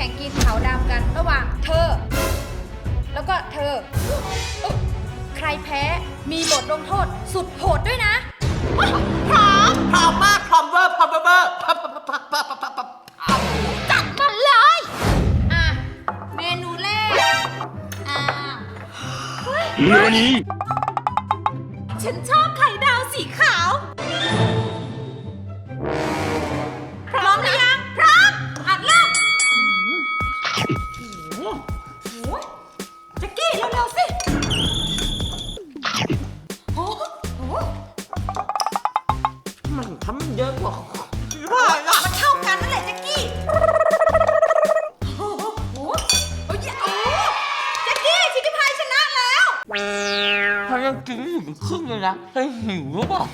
ข่งกินขาวดำกันระหว่างเธอ แล้วก็เธอ ใครแพ้มีบทลงโทษสุดโหดด้วยนะพร้อมพร้อมมากพร้อมเวอร์พร้อมเวอร์พร้อมพร้อมพร้อมพร้อมพร้อมพร้อมจัดมาเลย อะ เมนูแรก อ่าเฮ้ยนี้ฉันชอบไข่ดาวสีขาว พย给你们看看呀还行吧。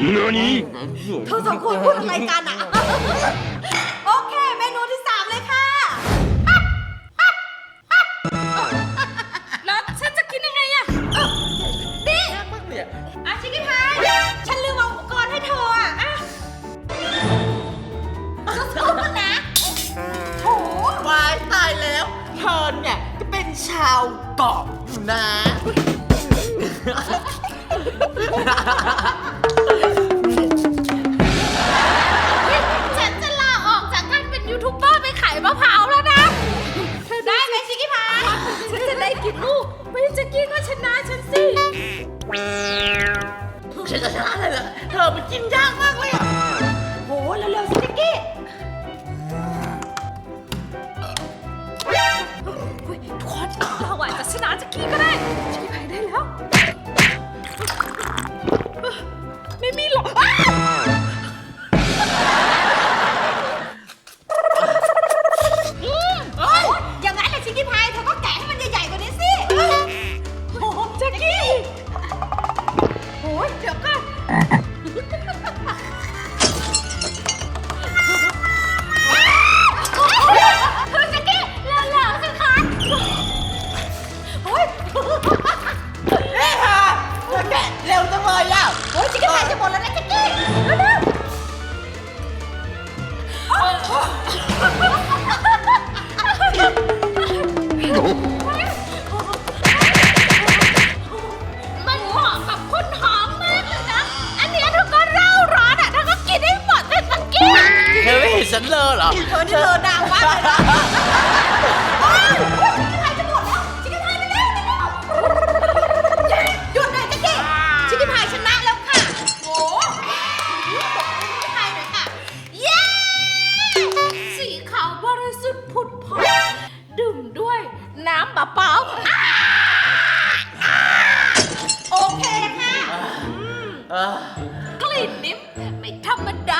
何เธอสองคนพูดอะไรกันอะ ฉันเลอเหรอ เธอนี่เลอดังมากเลยนะชิคกี้พายจะหมดแล้วชิคกี้พายไปแล้วไปแล้วหยุดหน่ยเจ๊ชิคกี้พายชนะแล้วค่ะโหชิคกี้พายหน่อยค่ะ เย้ สีขาวบริสุทธิ์ผุดผ่องดื่มด้วยน้ำมะพร้าวโอเคค่ะ เออกลิ่นนิ่มไม่ธรรมดา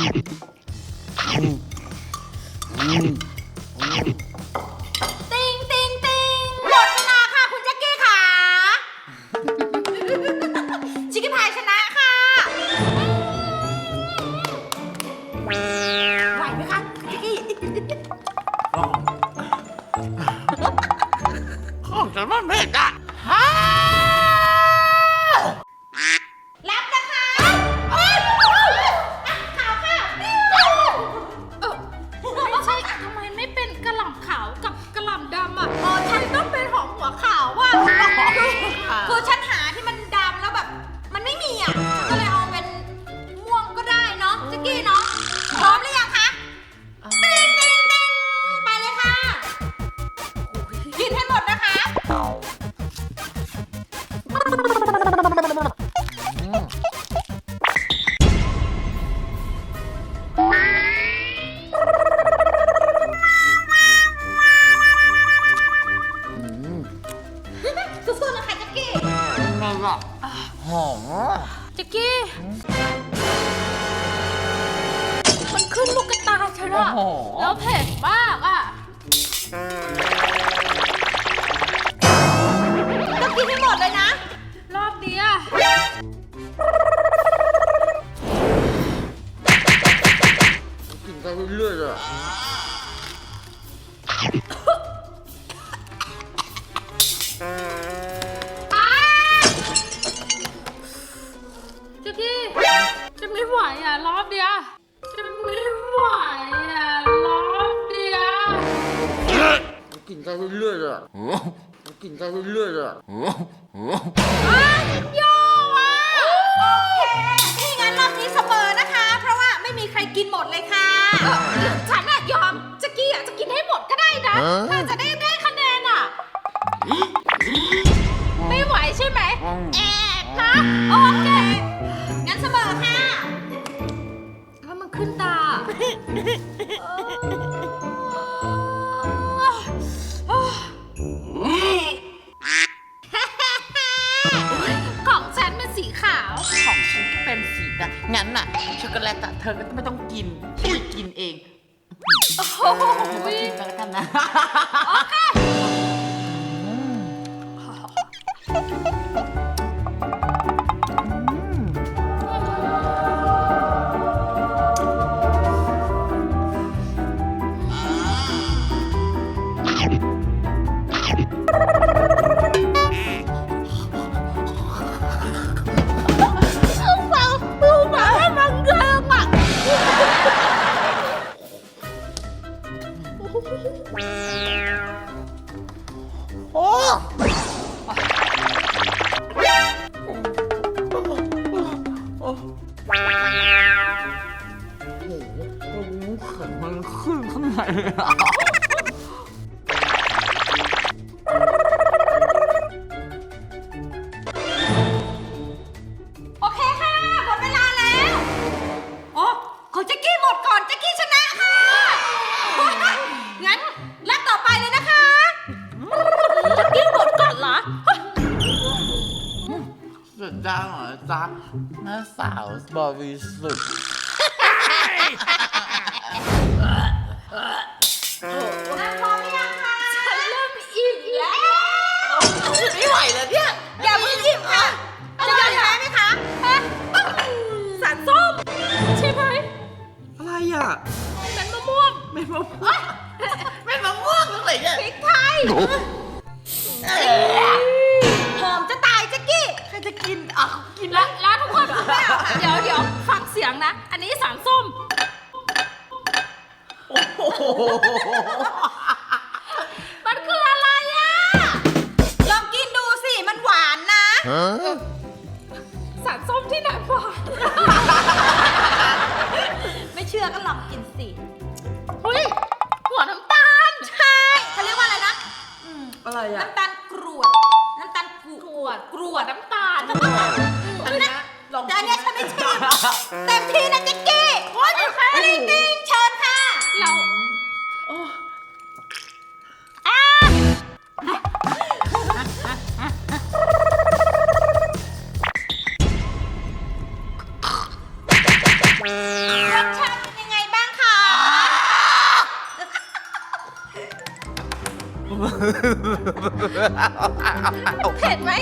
음. 음. 음. สู้ๆนะคะแจ๊กกี้มันอะหอมอะจิกกี้ มันขึ้นลูกกระตาฉันอะแล้วเผ็ดมาก จิกกี้จะไม่ไหวอะรอบเดียวจะไม่ไหวอะรอบเดียวกินไปเรื่อยๆอะกินไปเรื่อยๆอะโยว่ะโอเคถ้าอย่างนั้นรอบนี้เสมอนะคะ เพราะว่าไม่มีใครกินหมดเลยค่ะฉันอะยอมจิกกี้อะจะกินให้หมดก็ได้นะน่าจะได้ได้คะแนนอะไม่ไหวใช่ไหมแอบนะโอเค กล่องฉันเป็นสีขาว ของฉันก็เป็นสีดำงั้นน่ะช็อกโกแลตอะเธอก็ไม่ต้องกินฉันกินเองโอ้โหกินไปแล้วกันนะฟัาวบริสุทธิ์น้ำพร้อมหรือยังคะฉันเริ่มอิ่มแล้วไม่ไหวแล้วเนี่ยอย่าเพิ่งหยิบค่ะจะยอมแพ้ไหมคะฮะสารส้มใช่ไหมอะไรอะเป็นมะม่วงไม่มะม่วงไม่มะม่วงตรงไหนเนี่ยพริกไทยหอมจะตายแจ็กกี้ใครจะกินอะกินแล้ว มันคืออะไรอะ ลองกินดูสิ มันหวานนะ สารส้มที่ไหนวะไม่เชื่อก็ลองกินสิ เฮ้ย หัวน้ำตาล ใช่เขาเรียกว่าอะไรนะอะไรอะ น้ำตาลกรวด น้ำตาลกรวด กรวดน้ำตาล อันนี้ลอง แต่อันเนี้ยฉันไม่ชิมเต็มที่นะแจ็กกี้โเผ็ดไหม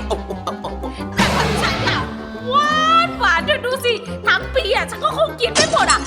แต่ของฉันอะหวานหวานเดี๋ยวดูสิ ทั้งปีอะฉันก็คงกินไม่หมดอะ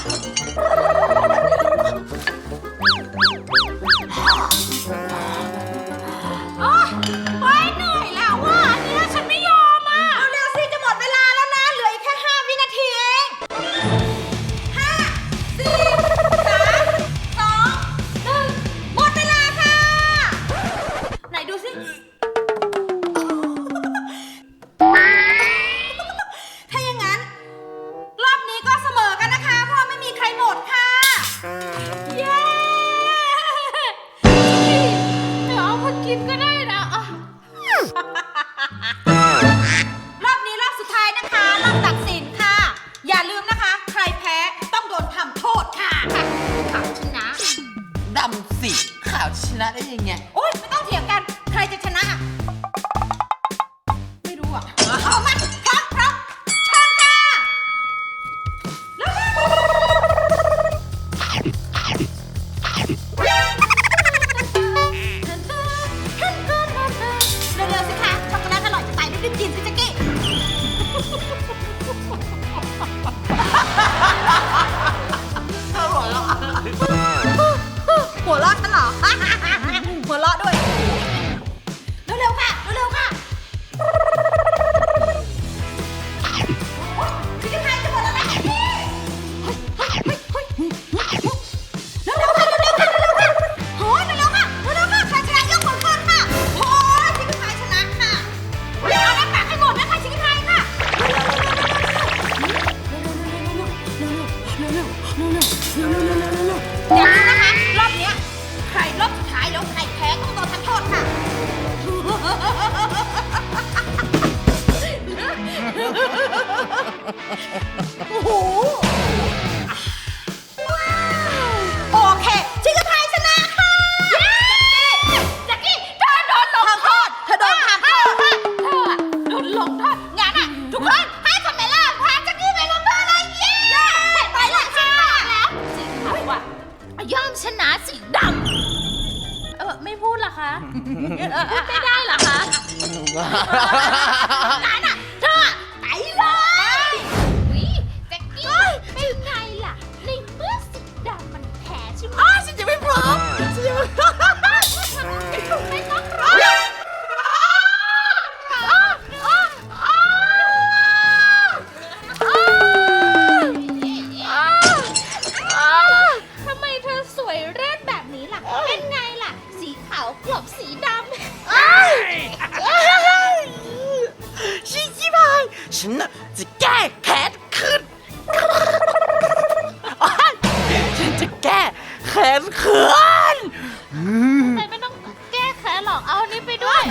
กอบสีดำเอ้กี้พายฉันจะแก้แค้นคืนอ้าฉันจะแก้แค้นคืนไม่ต้องแก้แค้นหรอกเอาอันนี้ไปด้วย